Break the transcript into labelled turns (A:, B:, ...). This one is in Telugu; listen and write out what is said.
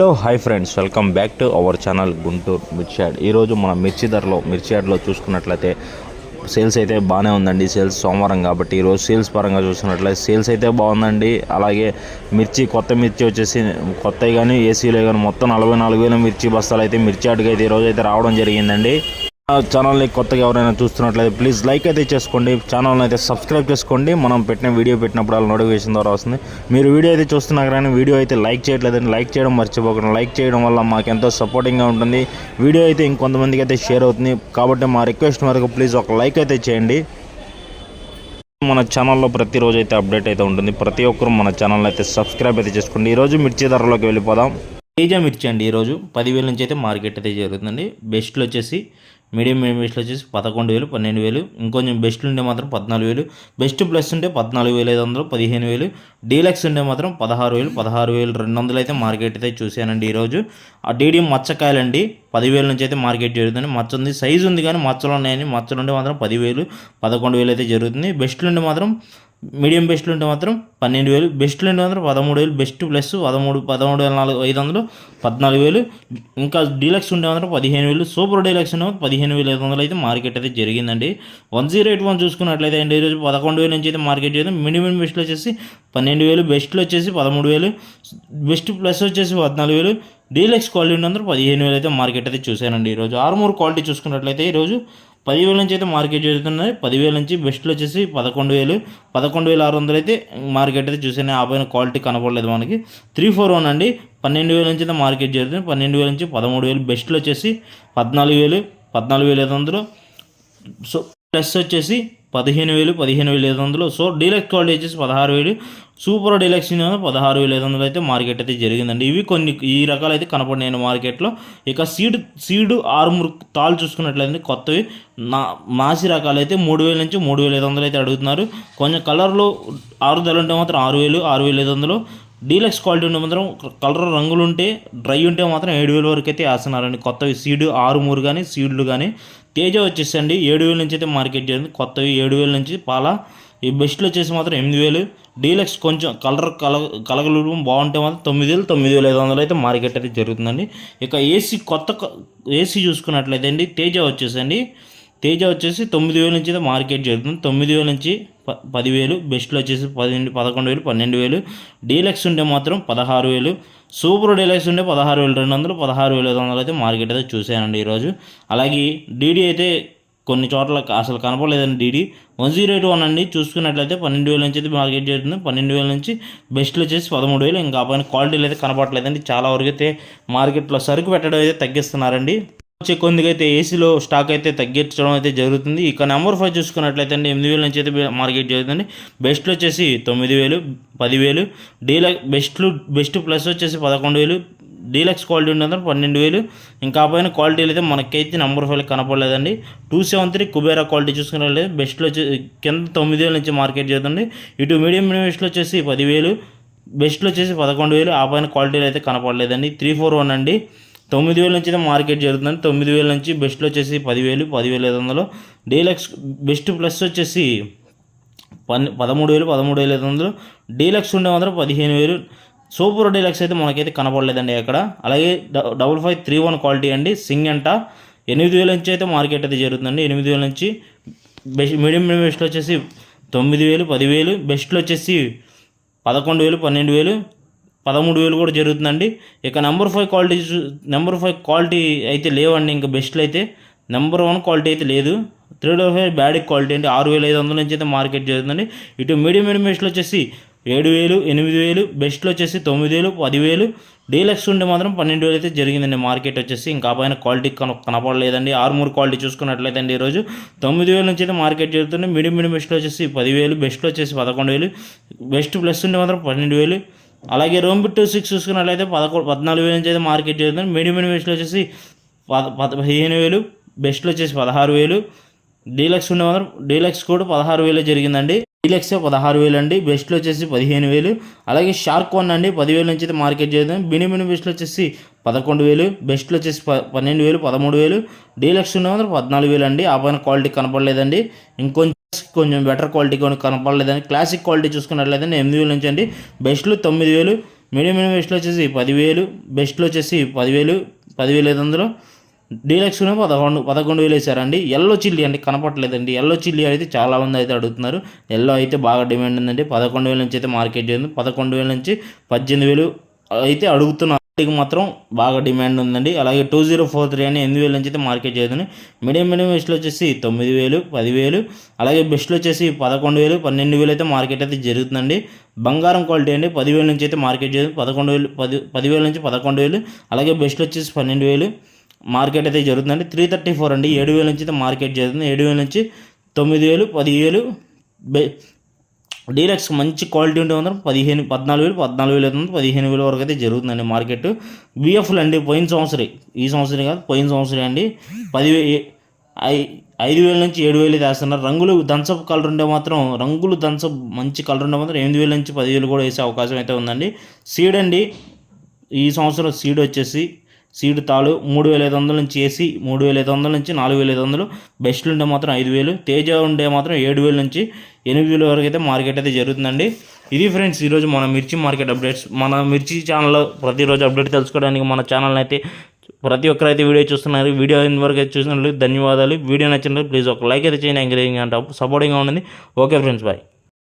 A: Hello hi friends welcome back to our channel Guntur Mirchi yard. ఈరోజు మన మిర్చి ధరలో మిర్చి యాడ్లో చూసుకున్నట్లయితే సేల్స్ అయితే బాగానే ఉందండి సేల్స్ సోమవారం కాబట్టి. ఈరోజు సేల్స్ పరంగా చూసుకున్నట్లయితే సేల్స్ అయితే బాగుందండి. అలాగే మిర్చి కొత్త మిర్చి వచ్చేసి కొత్తవి కానీ ఏసీలే కానీ మొత్తం నలభై నాలుగు వేల మిర్చి బస్తాలు అయితే మిర్చి యాడ్కి అయితే ఈరోజు అయితే రావడం జరిగిందండి. ఛానల్ని కొత్తగా ఎవరైనా చూస్తున్నట్లయితే ప్లీజ్ లైక్ అయితే చేసుకోండి. ఛానల్ని అయితే సబ్స్క్రైబ్ చేసుకోండి. మనం పెట్టిన వీడియో పెట్టినప్పుడు అలా నోటిఫికేషన్ ద్వారా వస్తుంది. మీరు వీడియో అయితే చూస్తున్నారు కానీ వీడియో అయితే లైక్ చేయట్లేదండి. లైక్ చేయడం మర్చిపోకుండా. లైక్ చేయడం వల్ల మాకు ఎంతో సపోర్టింగ్గా ఉంటుంది. వీడియో అయితే ఇంకొంతమందికి అయితే షేర్ అవుతుంది. కాబట్టి మా రిక్వెస్ట్ మేరకు ప్లీజ్ ఒక లైక్ అయితే చేయండి. మన ఛానల్లో ప్రతిరోజు అయితే అప్డేట్ అయితే ఉంటుంది. ప్రతి ఒక్కరు మన ఛానల్ అయితే సబ్స్క్రైబ్ అయితే చేసుకోండి. ఈరోజు మిర్చి ధరలోకి వెళ్ళిపోదాం. తేజ మిర్చి అండి ఈరోజు. పదివేల నుంచి అయితే మార్కెట్ అయితే జరుగుతుందండి. బెస్ట్లు వచ్చేసి మీడియం మీడియం వచ్చేసి పదకొండు వేలు పన్నెండు వేలు. ఇంకొంచెం బెస్ట్ ఉంటే మాత్రం పద్నాలుగు వేలు. బెస్ట్ ప్లస్ ఉంటే పద్నాలుగు వేల ఐదు వందలు పదిహేను వేలు. డీలక్స్ ఉంటే మాత్రం పదహారు వేలు పదహారు వేలు రెండు వందలు అయితే మార్కెట్ అయితే చూశానండి ఈరోజు. ఆ డీడీ మచ్చకాయలండి. పదివేల నుంచి అయితే మార్కెట్ జరుగుతుంది. మచ్చ ఉంది సైజు ఉంది కానీ మచ్చలు ఉన్నాయని మచ్చలు ఉంటే మాత్రం పదివేలు పదకొండు వేలు అయితే జరుగుతుంది. బెస్ట్లు ఉంటే మాత్రం మీడియం బెస్ట్లు ఉంటే మాత్రం పన్నెండు వేలు. బెస్ట్లు ఉంటే మాత్రం పదమూడు వేలు. బెస్ట్ ప్లస్ పదమూడు పదమూడు వేల నాలుగు ఐదు వందలు పద్నాలుగు వేలు. ఇంకా డీలక్స్ ఉంటే మాత్రం పదిహేను వేలు. సూపర్ డీలక్స్ ఉంటే మాత్రం పదిహేను వేల ఐదు వందలు అయితే మార్కెట్ అయితే జరిగిందండి. వన్ జీరో ఎయిట్ వన్ చూసుకున్నట్లయితే అండి ఈరోజు పదకొండు వేల నుంచి అయితే మార్కెట్ జరిగింది మినిమం బెస్ట్లు వచ్చేసి పన్నెండు వేలు. బెస్ట్లు వచ్చేసి పదమూడు వేలు. బెస్ట్ ప్లస్ వచ్చేసి పద్నాలుగు వేలు. డీలక్స్ క్వాలిటీ ఉన్నందుకు పదిహేను వేలు అయితే మార్కెట్ అయితే చూశానండి. ఈరోజు ఆరుమూరు క్వాలిటీ చూసుకున్నట్లయితే ఈరోజు పదివేల నుంచి అయితే మార్కెట్ జరుగుతున్నాయి పదివేల నుంచి బెస్ట్లు వచ్చేసి పదకొండు వేలు. పదకొండు వేల ఆరు వందలు అయితే మార్కెట్ అయితే చూసాను ఆ పైన క్వాలిటీ కనపడలేదు మనకి. త్రీ ఫోర్ వన్ అండి. పన్నెండు వేల నుంచి అయితే మార్కెట్ జరుగుతుంది పన్నెండు వేల నుంచి పదమూడు వేలు బెస్ట్లు వచ్చేసి పద్నాలుగు వేలు. పద్నాలుగు వేల ఐదు వందలు. సో ప్లస్ వచ్చేసి పదిహేను వేలు పదిహేను వేల ఐదు వందలు. సో డీలక్స్ క్వాలిటీ వచ్చేసి పదహారు వేలు. సూపర్ డీలక్స్ పదహారు వేల ఐదు వందలు అయితే మార్కెట్ అయితే జరిగిందండి. ఇవి కొన్ని ఈ రకాలు అయితే కనపడినాయి మార్కెట్లో. ఇక సీడ్ సీడ్ ఆరుమూరు తాళ్ళు చూసుకున్నట్లయితే కొత్తవి. నా మాసి రకాలు అయితే మూడు వేల నుంచి మూడు వేల ఐదు వందలు అయితే అడుగుతున్నారు. కొంచెం కలర్లు ఆరు ధరలు ఉంటే మాత్రం ఆరు వేలు ఆరు వేల ఐదు వందలు. డీలక్స్ క్వాలిటీ ఉంటే మాత్రం కలర్ రంగులు ఉంటే డ్రై ఉంటే మాత్రం ఏడు వేల వరకు అయితే వేస్తున్నారండి. కొత్తవి సీడ్ ఆరు మూరు కానీ సీడ్లు కానీ. తేజ వచ్చేసండి. ఏడు వేల నుంచి అయితే మార్కెట్ చేయండి కొత్తవి ఏడు వేల నుంచి పాల. ఈ బెస్ట్లు వచ్చేసి మాత్రం ఎనిమిది వేలు డీలక్స్ కొంచెం కలర్ కల కలగలు బాగుంటే మాత్రం తొమ్మిది వేలు తొమ్మిది వేల ఐదు వందలు అయితే మార్కెట్ అయితే జరుగుతుందండి. ఇక ఏసీ కొత్త ఏసీ చూసుకున్నట్లయితే అండి. తేజ వచ్చేసండి. తేజ వచ్చేసి తొమ్మిది వేల నుంచి అయితే మార్కెట్ జరుగుతుంది. తొమ్మిది వేల నుంచి పదివేలు బెస్ట్లో వచ్చేసి పదిహేను పదకొండు వేలు పన్నెండు వేలు. డీలక్స్ ఉంటే మాత్రం పదహారు వేలు. సూపర్ డీలక్స్ ఉంటే పదహారు వేలు రెండు వందలు పదహారు వేల ఐదు వందలు అయితే మార్కెట్ అయితే చూశానండి ఈరోజు. అలాగే డీడీ అయితే కొన్ని చోట్ల అసలు కనపడలేదండి DD. One zero eight one అండి. చూసుకున్నట్లయితే పన్నెండు వేల నుంచి అయితే మార్కెట్ జరుగుతుంది పన్నెండు వేల నుంచి బెస్ట్లు వచ్చేసి పదమూడు వేలు. ఇంకా పైన క్వాలిటీలు అయితే కనపడలేదండి చాలా వరకు అయితే మార్కెట్లో సరుకు పెట్టడం అయితే తగ్గిస్తున్నారండి. వచ్చే కొద్దిగా అయితే ఏసీలో స్టాక్ అయితే తగ్గించడం అయితే జరుగుతుంది. ఇక నెంబర్ ఫైవ్ చూసుకున్నట్లయితే అండి ఎనిమిది వేల నుంచి అయితే మార్కెట్ జరుగుతుంది. బెస్ట్లు వచ్చేసి తొమ్మిది వేలు పదివేలు. డీలక్ బెస్ట్లు బెస్ట్ ప్లస్ వచ్చేసి పదకొండు వేలు. డీలక్స్ క్వాలిటీ ఉన్నది పన్నెండు వేలు. ఇంకా పైన క్వాలిటీలు అయితే మనకైతే number five కనపడలేదండి. Two seven three Kubera quality చూసుకున్నట్లయితే బెస్ట్లో వచ్చి కింద తొమ్మిది వేల నుంచి మార్కెట్ జరుగుతుంది. ఇటు మీడియం మీడియం వచ్చేసి పదివేలు. బెస్ట్లో వచ్చేసి పదకొండు వేలు. ఆ పైన క్వాలిటీలు అయితే కనపడలేదండి. త్రీ ఫోర్ వన్ అండి. తొమ్మిది వేల నుంచి అయితే మార్కెట్ జరుగుతుంది తొమ్మిది వేల నుంచి బెస్ట్లో వచ్చేసి పదివేలు పదివేల ఐదు వందలు. డీలక్స్ బెస్ట్ ప్లస్ వచ్చేసి పన్ పదమూడు వేలు పదమూడు వేల ఐదు వందలు. డీలక్స్ ఉండే మాత్రం పదిహేను వేలు. సూపర్ డీలక్స్ అయితే మనకైతే కనపడలేదండి అక్కడ అలాగే double five three one quality అండి. సింగ్ అంట. ఎనిమిది వేల నుంచి అయితే మార్కెట్ అయితే జరుగుతుందండి. ఎనిమిది వేల నుంచి బెస్ట్ మీడియం మీడియం బెస్ట్లో వచ్చేసి తొమ్మిది వేలు పదివేలు. బెస్ట్లో వచ్చేసి పదకొండు వేలు పన్నెండు వేలు. పదమూడు వేలు కూడా జరుగుతుందండి. ఇక number five quality number five quality అయితే లేవండి ఇంకా బెస్ట్లు అయితే. నెంబర్ వన్ క్వాలిటీ అయితే లేదు. Three double five bad quality అంటే ఆరు వేల ఐదు వందల నుంచి అయితే మార్కెట్ జరుగుతుందండి. ఇటు మీడియం మీడియం వచ్చేసి ఏడు వేలు ఎనిమిది వేలు బెస్ట్లో వచ్చేసి తొమ్మిది వేలు పదివేలు. డీలక్స్ ఉంటే మాత్రం పన్నెండు వేలు అయితే జరిగిందండి మార్కెట్ వచ్చేసి. ఇంకా పైన క్వాలిటీ కన కనపడలేదండి. ఆరుమూరు క్వాలిటీ చూసుకున్నట్లయితే అండి ఈరోజు. తొమ్మిది వేల నుంచి అయితే మార్కెట్ జరుగుతుంది. మీడియం మీడియం బెస్ట్లో వచ్చేసి పదివేలు బెస్ట్లో వచ్చేసి పదకొండు వేలు. బెస్ట్ ప్లస్ ఉంటే మాత్రం పన్నెండు వేలు. అలాగే రోమ్ బిట్ సిక్స్ చూసుకున్నట్లయితే పదకొండు పద్నాలుగు వేల నుంచి అయితే మార్కెట్ జరుగుతుంది మీడియం మీడియం బెస్ట్లో వచ్చేసి పద పదిహేను వేలు బెస్ట్లో వచ్చేసి పదహారు వేలు. డీలక్స్ ఉండే మాత్రం డీలక్స్ కూడా పదహారు వేలు జరిగిందండి. డీలక్స్ పదహారు వేలు అండి బెస్ట్లో వచ్చేసి పదిహేను వేలు. అలాగే షార్క్ వన్ అండి పదివేల నుంచి అయితే మార్కెట్ చేద్దాం మినిమం బెస్ట్లో వచ్చేసి పదకొండు వేలు బెస్ట్లో వచ్చేసి ప పన్నెండు వేలు పదమూడు వేలు. డీలక్స్ ఉండే మాత్రం పద్నాలుగు వేలు అండి. ఆ పైన క్వాలిటీ కనపడలేదండి. ఇంకొంచెం కొంచెం బెటర్ క్వాలిటీ కొన్ని కనపడలేదని క్లాసిక్ క్వాలిటీ చూసుకున్నట్లయితే ఎనిమిది వేల నుంచి అండి. బెస్ట్లు తొమ్మిది వేలు
B: మీడియం మీడియం బెస్ట్లో వచ్చేసి పదివేలు బెస్ట్లో వచ్చేసి పదివేలు పదివేలు ఐదు వందలు. డీలక్స్లో పదకొండు పదకొండు వేలు వేసారండి. ఎల్లో చిల్లీ అండి కనపట్లేదండి ఎల్లో చిల్లీ అయితే చాలా మంది అయితే అడుగుతున్నారు. ఎల్లో అయితే బాగా డిమాండ్ ఉందండి. పదకొండు వేల నుంచి అయితే మార్కెట్ చేయండి పదకొండు వేల నుంచి పద్దెనిమిది వేలు అయితే అడుగుతున్నారు. వాటికి మాత్రం బాగా డిమాండ్ ఉందండి. అలాగే టూ జీరో ఫోర్ త్రీ అని ఎనిమిది వేల నుంచి అయితే మార్కెట్ చేయదని మీడియం మీడియం వేస్ట్లో వచ్చేసి తొమ్మిది వేలు పదివేలు అలాగే బెస్ట్లో వచ్చేసి పదకొండు వేలు పన్నెండు వేలు అయితే మార్కెట్ అయితే జరుగుతుందండి. బంగారం క్వాలిటీ అండి పదివేల నుంచి అయితే మార్కెట్ చేయదు పదకొండు వేలు పది పదివేల నుంచి పదకొండు వేలు అలాగే బెస్ట్లో వచ్చేసి పన్నెండు వేలు మార్కెట్ అయితే జరుగుతుందండి. త్రీ థర్టీ ఫోర్ అండి ఏడు వేల నుంచి అయితే మార్కెట్ జరుగుతుంది ఏడు వేల నుంచి తొమ్మిది వేలు పదివేలు బె డీలక్స్ మంచి క్వాలిటీ ఉంటే మాత్రం పదిహేను పద్నాలుగు వేలు పద్నాలుగు వేలు అవుతుంది. పదిహేను వేల వరకు అయితే జరుగుతుందండి మార్కెట్. బిఎఫ్లు అండి పోయిన సంవత్సరం ఈ సంవత్సరం కాదు పోయిన సంవత్సరం అండి. పదివే ఐదు వేల నుంచి ఏడు వేలు వేస్తున్నారు. రంగులు దంచప్ కలర్ ఉంటే మాత్రం రంగులు దంచప్ మంచి కలర్ ఉంటే మాత్రం ఎనిమిది వేల నుంచి పదివేలు కూడా వేసే అవకాశం అయితే ఉందండి. సీడ్ అండి ఈ సంవత్సరం సీడ్ వచ్చేసి సీడ్ తాಳು మూడు వేల ఐదు వందల నుంచి ఏసీ మూడు వేల ఐదు వందల నుంచి నాలుగు వేల ఐదు వందలు బెస్ట్లు ఉంటే మాత్రం ఐదు వేలు తేజ ఉండే మాత్రం ఏడు వేల నుంచి ఎనిమిది వేల వరకు అయితే మార్కెట్ అయితే జరుగుతుందండి. ఇది ఫ్రెండ్స్ ఈరోజు మన మిర్చి మార్కెట్ అప్డేట్స్. మన మిర్చి ఛానల్లో ప్రతిరోజు అప్డేట్ తెలుసుకోవడానికి మన ఛానల్ అయితే ప్రతి ఒక్కరు అయితే వీడియో చూస్తున్నారు. వీడియో వరకు అయితే చూసినట్లు ధన్యవాదాలు. వీడియో నచ్చినట్లు ప్లీజ్ ఒక లైక్ అయితే చేయండి. ఎంకరేజింగ్ అంటే సపోర్టింగ్గా ఉండండి. Okay friends bye